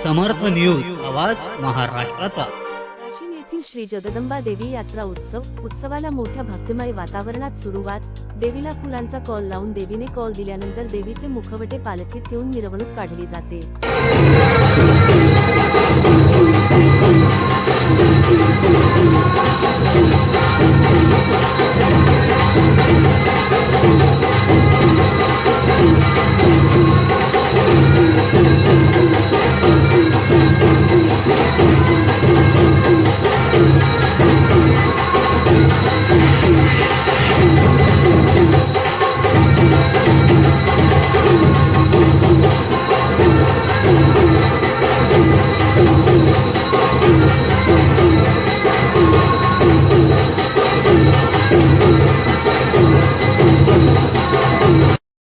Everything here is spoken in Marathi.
समर्थ न्यूज आवाज महाराष्ट्राचा. वाशिम येथील श्री जगदंबा देवी यात्रा उत्सव उत्सवाला मोठ्या भक्तिमय वातावरणात सुरुवात. देवीला फुलांचा कॉल लावून देवीने कॉल दिल्यानंतर देवीचे मुखवटे पालखीत घेऊन मिरवणूक काढली जाते.